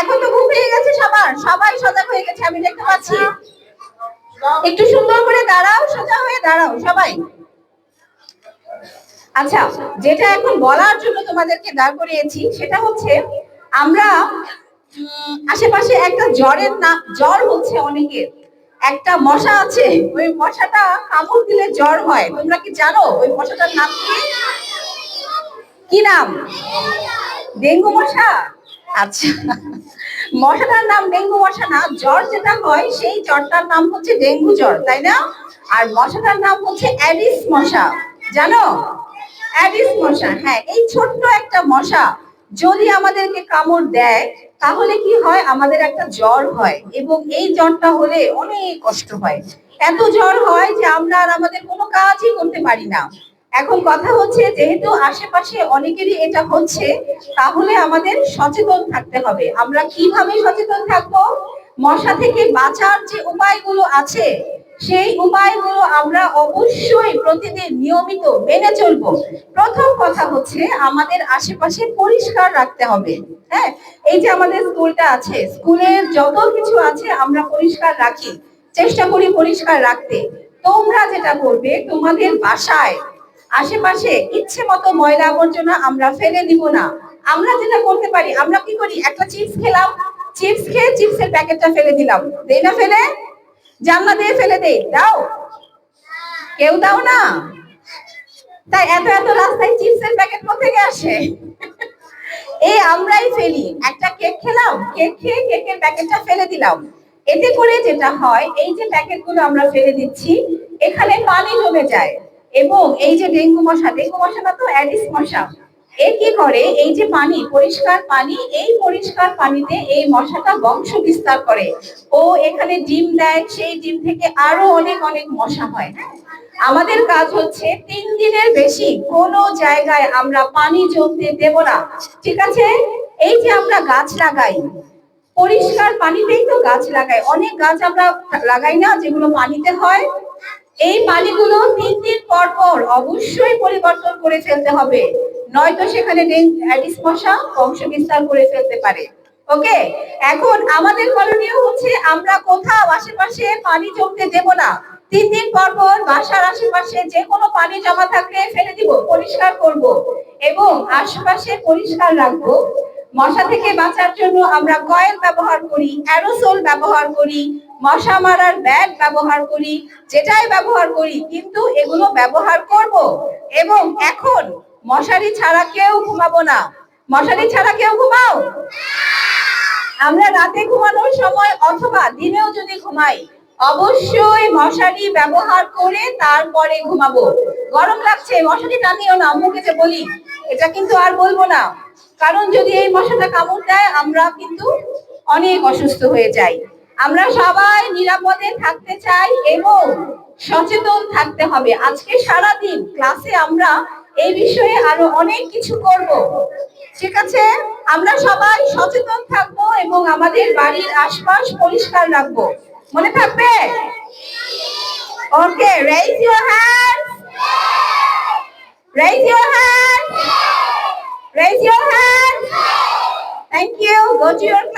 এখন তো ঘুম পেয়ে গেছে সবার। সবাই সজাগ হয়ে গেছে, আমি দেখতে পাচ্ছি। একটু সুন্দর করে দাঁড়াও, সোজা হয়ে দাঁড়াও, সবাই। আচ্ছা যেটা এখন বলার জন্য তোমাদেরকে দাঁড় করিয়েছি, সেটা হচ্ছে আমরা আশেপাশে একটা জ্বরের না, জ্বর হচ্ছে অনেকের। একটা মশা আছে, ওই মশাটা কামড় দিলে জ্বর হয়। তোমরা কি জানো ওই মশাটার নাম কি? কি নাম? ডেঙ্গু মশা? আচ্ছা। মশাটার নাম ডেঙ্গু মশা না জ্বর যেটা হয় সেই জ্বরটার নাম হচ্ছে ডেঙ্গু জ্বর তাই না? আর মশাটার নাম হচ্ছে অ্যাডিস মশা জানো? অ্যাডিস মশা হ্যাঁ এই ছোট্ট একটা মশা যদি আমাদেরকে কামড় দেয় তাহলে কি হয়? আমাদের একটা জ্বর হয় এবং এই জ্বরটা হলে অনেক কষ্ট হয়। এত জ্বর হয় যে আমরা আর আমাদের কোনো কাজই করতে পারি না। এখন কথা হচ্ছে, যেহেতু আশেপাশে অনেকেরই এটা হচ্ছে, তাহলে আমাদের সচেতন থাকতে হবে। আমরা কীভাবে সচেতন থাকব? মশা থেকে বাঁচার যে উপায়গুলো আছে, সেই উপায়গুলো আমরা অবশ্যই প্রতিদিন নিয়মিত মেনে চলবো। প্রথম কথা হচ্ছে, আমাদের আশেপাশে পরিষ্কার রাখতে হবে। হ্যাঁ এই যে আমাদের স্কুলটা আছে, স্কুলের যত কিছু আছে আমরা পরিষ্কার রাখি। চেষ্টা করি পরিষ্কার রাখতে। তোমরা যেটা করবে, তোমাদের বাসায় আশেপাশে ইচ্ছে মতো ময়লা আবর্জনা আমরা ফেলে দিব না। আমরা যেটা করতে পারি, আমরা কি করি? একটা চিপস খেলাম। চিপস খেয়ে চিপসের প্যাকেটটা ফেলে দিলাম। দেই না ফেলে? জানলা দিয়ে ফেলে দেই। দাও। কেউ দাও না? তাই এত এত রাস্তায় চিপসের প্যাকেট কোথেকে আসে? এই আমরাই ফেলি। একটা কেক খেলাম। কেক খেয়ে কেকের প্যাকেটটা ফেলে দিলাম। এতে করে যেটা হয়, এই যে প্যাকেটগুলো আমরা ফেলে দিচ্ছি, এখানে পানি জমে যায়। এবং এই যে ডেঙ্গু মশা ডেঙ্গু মশা না তো অ্যাডিস মশা। এ কি করে? এই যে পানি, পরিষ্কার পানি, এই পরিষ্কার পানিতে এই মশাটা বংশ বিস্তার করে। ও এখানে ডিম দেয়, সেই ডিম থেকে আরও অনেক অনেক মশা হয় হ্যাঁ? আমাদের কাজ হচ্ছে তিন দিনের বেশি কোনো জায়গায় আমরা পানি জমতে দেব না। ঠিক আছে? এই যে আমরা গাছ লাগাই, পরিষ্কার পানিতেই তো গাছ লাগাই। অনেক গাছ আমরা লাগাই না যেগুলো পানিতে হয়। এই পানিগুলো তিন দিন পর পর অবশ্যই পরিবর্তন করে ফেলতে হবে। নয়তো সেখানে মশা বংশ বিস্তার করে ফেলতে পারে। ওকে? এখন আমাদের করণীয় হচ্ছে আমরা কোথাও আশেপাশে পানি জমতে দেব না। তিন দিন পর পর বাসার আশেপাশে যে কোনো পানি জমা থাকলে ফেলে দিব, পরিষ্কার করব এবং আশেপাশে পরিষ্কার রাখব। মশা থেকে বাঁচার জন্য আমরা কয়েল ব্যবহার করি, অ্যারোসোল ব্যবহার করি মশা মারার ব্যাগ ব্যবহার করি, যেটাই ব্যবহার করি, কিন্তু এগুলো ব্যবহার করব। এবং এখন মশারি ছাড়া কেউ ঘুমাবো না। মশারি ছাড়া কেউ ঘুমাও? আমরা রাতে ঘুমানোর সময় অথবা দিনেও যদি ঘুমাই, অবশ্যই মশারি ব্যবহার করে তারপরে ঘুমাবো। গরম লাগছে, মশারি টানিও না মুখে যে বলি, এটা কিন্তু আর বলব না। কারণ যদি এই মশাটা কামড় দেয়, আমরা কিন্তু অনেক অসুস্থ হয়ে যাই। আমরা সবাই নিরাপদে থাকতে চাই এবং সচেতন থাকতে হবে। আজকে সারা দিন ক্লাসে আমরা এই বিষয়ে আরও অনেক কিছু করব। ঠিক আছে? আমরা সবাই সচেতন থাকব এবং আমাদের বাড়ির আশপাশ পরিষ্কার রাখব। মনে থাকবে? Okay raise your hand raise your hand raise your hand thank you go to your class